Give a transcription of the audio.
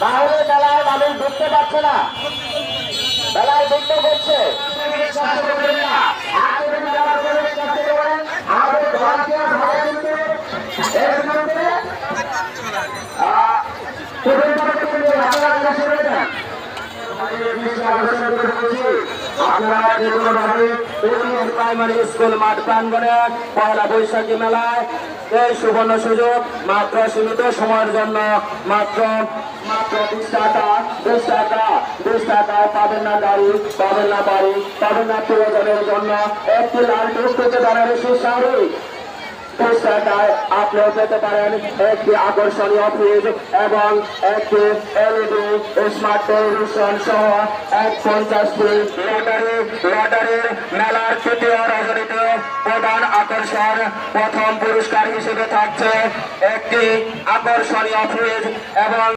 তাহলে মেলায় মানুষ ঢুকতে পারছে না। মেলায় ঢুকতে করছে। আমাদের আপনারা প্রাইমারি স্কুল মাঠ পয়লা বৈশাখী মেলায় এই সুবর্ণ সুযোগ মাত্র সীমিত সময়ের জন্য মাত্র মাত্র টাকা টাকা টাকা পাবেন না না বাড়ি না জন্য আপনিও পেতে পারেন একটি আকর্ষণীয় ফ্রিজ এবং একটি এলইডি স্মার্ট টেলিভিশন সহ এক পঞ্চাশটি মেলার তৃতীয় রজনীতে প্রধান আকর্ষণ প্রথম পুরস্কার হিসেবে থাকছে একটি আকর্ষণীয় ফ্রিজ এবং